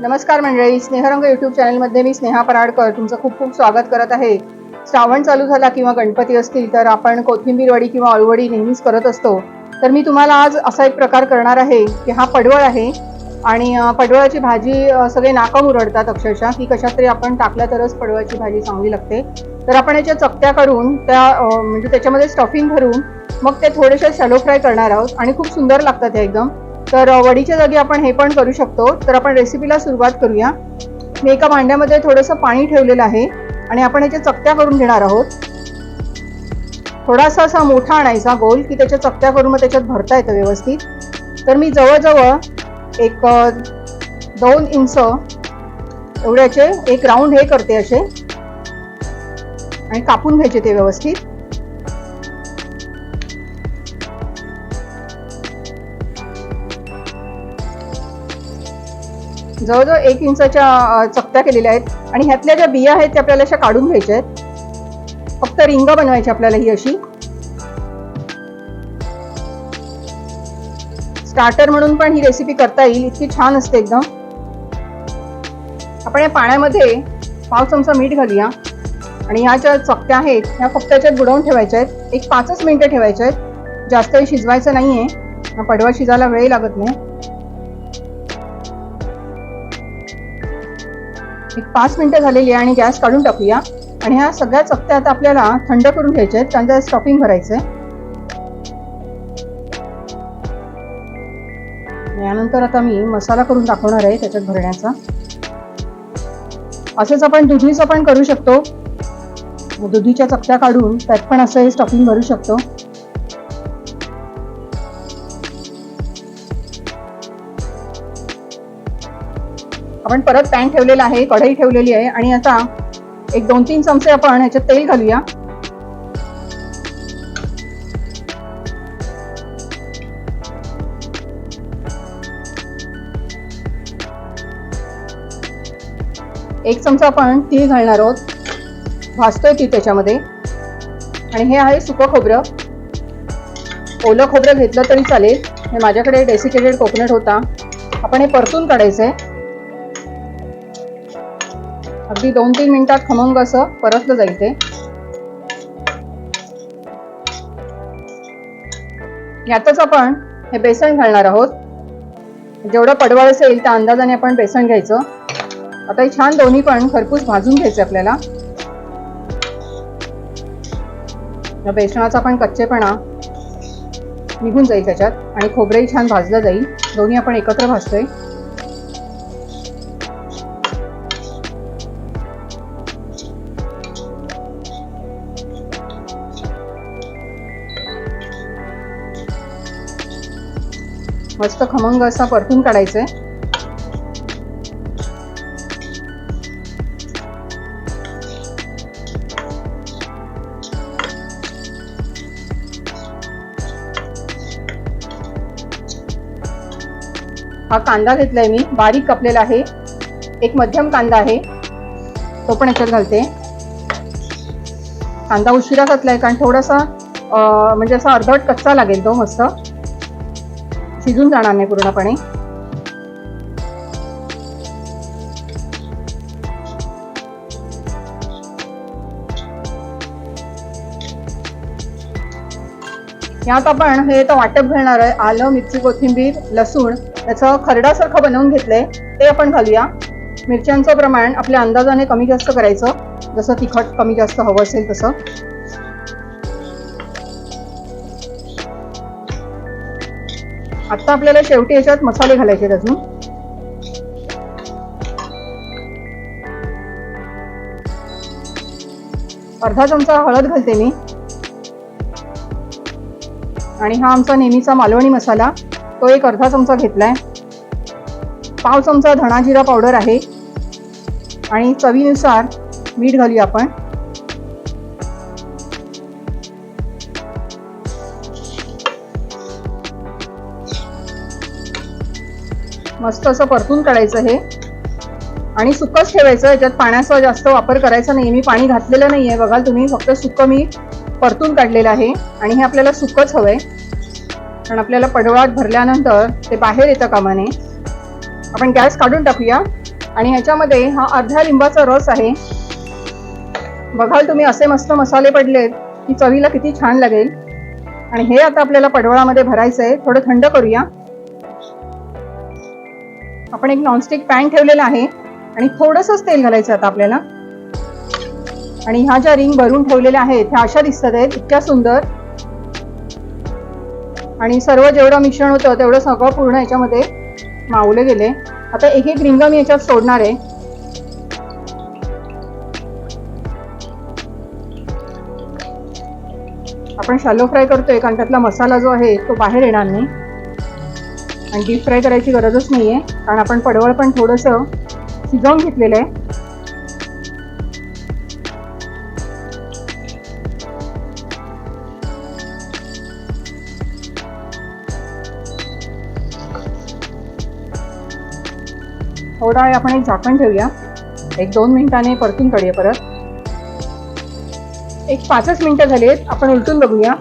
नमस्कार मंडळी स्नेहरंग युट्यूब चॅनलमध्ये मी स्नेहा पराडकर तुमचं खूप खूप स्वागत करत आहे. श्रावण चालू झाला किंवा गणपती असतील तर आपण कोथिंबीर वडी किंवा अळवडी नेहमीच करत असतो. तर मी तुम्हाला आज असा एक प्रकार करणार आहे की हा पडवळ आहे आणि पडवळाची भाजी सगळे नाकं मुरडतात अक्षरशः. की कशात तरी आपण टाकल्या तरच पडवळाची भाजी चांगली लागते. तर आपण याच्या चकत्या काढून त्या म्हणजे त्याच्यामध्ये स्टफिंग भरून मग ते थोडेसे शॅलो फ्राय करणार आहोत आणि खूप सुंदर लागतात हे एकदम. तर वडीच्या जागी आपण हे पण करू शकतो. तर आपण रेसिपीला सुरुवात करूया. मी एका भांड्यामध्ये थोडंसं पाणी ठेवलेलं आहे आणि आपण याच्या चकत्या करून घेणार आहोत. थोडासा असा मोठा आणायचा गोल की त्याच्या चकत्या करून मग त्याच्यात भरता येतं व्यवस्थित. तर मी जवळजवळ एक दोन इंच एवढ्याचे एक राऊंड हे करते असे. आणि कापून घ्यायचे ते व्यवस्थित. जवळजवळ एक इंचाच्या चकत्या केलेल्या आहेत. आणि ह्यातल्या ज्या बिया आहेत त्या आपल्याला अशा काढून घ्यायच्या आहेत. फक्त रिंग बनवायची आपल्याला ही अशी. स्टार्टर म्हणून पण ही रेसिपी करता येईल. इतकी छान असते एकदम. आपण या पाण्यामध्ये पाव चमचा मीठ घालूया. आणि ह्या ज्या चकत्या आहेत ह्या फक्त याच्यात बुडवून ठेवायच्या आहेत. एक पाचच मिनिटं ठेवायच्या आहेत. जास्त वेळ शिजवायचं नाही आहे पडवा शिजायला वेळ लागत नाही. एक पाच मिनिटं झालेली आहे आणि गॅस काढून टाकूया. आणि ह्या सगळ्या चकत्या आता आपल्याला थंड करून घ्यायच्या आहेत. कारण स्टॉपिंग भरायचं आहे यानंतर आता मी मसाला करून दाखवणार आहे त्याच्यात भरण्याचा. असंच आपण दुधीचं पण करू शकतो. दुधीच्या चकत्या काढून त्यात पण असं हे स्टफिंग भरू शकतो. आपण परत पॅन ठेवलेला आहे कढई ठेवलेली आहे आणि आता एक दोन तीन चमचे आपण ह्याच्यात तेल घालूया. एक चमचा आपण तीळ घालणार आहोत. भाजतोय ती त्याच्यामध्ये. आणि हे आहे सुकं खोबरं. ओलं खोबरं घेतलं तरी चालेल. हे माझ्याकडे डेसिकेटेड कोकोनट होता. आपण हे परतून काढायचंय. अगदी दोन तीन मिनिटात खमंग असं परतलं जाईल ते. यातच आपण हे बेसन घालणार आहोत. जेवढं पडवळ असेल त्या अंदाजाने आपण बेसन घ्यायचं. आता हे छान दोन्ही पण खरपूस भाजून घ्यायचे आपल्याला. या बेसनाचा पण कच्चेपणा निघून जाईल त्याच्यात आणि खोबरंही छान भाजलं जाईल. दोन्ही आपण एकत्र भाजतोय. मस्त खमंग असा परतून काढायचंय. हा कांदा घेतलाय मी बारीक कापलेला आहे. एक मध्यम कांदा आहे तो पण याच्यात घालते. कांदा उशिरा घातलाय कारण थोडासा म्हणजे असा अर्धवट कच्चा लागेल तो मस्त. शिजून जाणार नाही पूर्णपणे. यात आपण हे तर वाटप घेणार आहे. आलं मिरची कोथिंबीर लसूण याचं खरडासारखं बनवून घेतलंय. ते आपण घालूया. मिरच्यांचं प्रमाण आपल्या अंदाजाने कमी जास्त करायचं. जसं तिखट कमी जास्त हवं असेल तसं. आता आपल्याला शेवटी याच्यात मसाले घालायचे अजून. अर्धा चमचा हळद घालते मी. आणि हा आमचा नेहमीचा मालवणी मसाला तो एक अर्धा चमचा घेतलाय. पाव चमचा धणाजिरा पावडर आहे. आणि चवीनुसार मीठ घालूया आपण. मस्त असं परतून काढायचं हे. आणि सुकच ठेवायचं याच्यात पाण्याचा जास्त वापर करायचा नाही मी पाणी घातलेलं नाही आहे बघाल तुम्ही फक्त सुकं मी परतून काढलेलं आहे. आणि हे आपल्याला सुकच हवंय. कारण आपल्याला पडवळात भरल्यानंतर ते बाहेर येतं कामाने. आपण गॅस काढून टाकूया. आणि ह्याच्यामध्ये हा अर्ध्या लिंबाचा रस आहे. बघाल तुम्ही असे मस्त मसाले पडलेत. की चवीला किती छान लागेल. आणि हे आता आपल्याला पडवळामध्ये भरायचं आहे थोडं थंड करूया. आपण एक नॉनस्टिक पॅन ठेवलेला आहे आणि थोडंसंच तेल घालायचं आता आपल्याला. आणि ह्या ज्या रिंग भरून ठेवलेल्या आहेत ह्या अशा दिसतात आहेत इतक्या सुंदर. आणि सर्व जेवढं मिश्रण होतं तेवढं सगळं पूर्ण याच्यामध्ये मावले गेले. आता एक एक रिंग मी याच्यात सोडणार आहे. आपण शॅलो फ्राय करतोय कारण त्यातला मसाला जो आहे तो बाहेर येणार नाही. आणि डीप फ्राय करायची गरजच नाहीये. कारण आपण पडवळ पण थोडंसं शिजवून घेतलेलं आहे. थोडा वेळ आपण एक झाकण ठेवूया. एक दोन मिनिटाने परतून काढूया परत. एक पाचच मिनिटं झालीत आपण उलटून बघूया.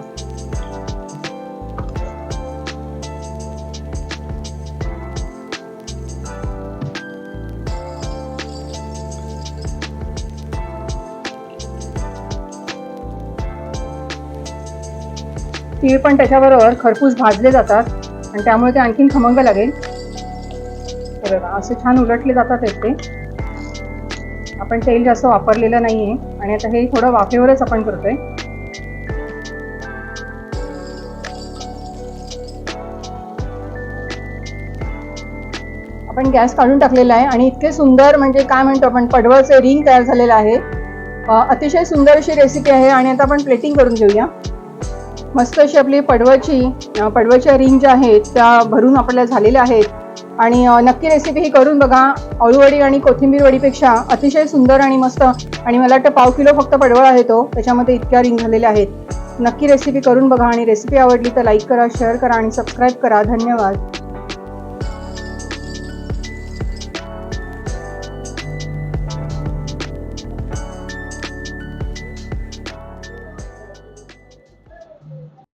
तीळ पण त्याच्याबरोबर खरपूस भाजले जातात आणि त्यामुळे ते आणखीन खमंग लागेल. तर असे छान उलटले जातात ते. आपण तेल जास्त वापरलेलं नाहीये आणि आता हे थोडं वाफेवरच आपण करतोय. आपण गॅस काढून टाकलेला आहे आणि इतके सुंदर म्हणजे काय म्हणतो आपण पडवळचं रिंग तयार झालेलं आहे. अतिशय सुंदर अशी रेसिपी आहे आणि आता आपण प्लेटिंग करून घेऊया. मस्त अशी आपली पडवळची अ, पडवळच्या रिंग ज्या आहेत त्या भरून आपल्याला झालेल्या आहेत. आणि नक्की रेसिपी ही करून बघा. अळूवडी आणि कोथिंबीर वडीपेक्षा अतिशय सुंदर आणि मस्त आणि मला वाटतं पाव किलो फक्त पडवळ आहे तो. त्याच्यामध्ये इतक्या रिंग झालेल्या आहेत. नक्की रेसिपी करून बघा आणि रेसिपी आवडली तर लाईक करा शेअर करा आणि सबस्क्राईब करा. धन्यवाद.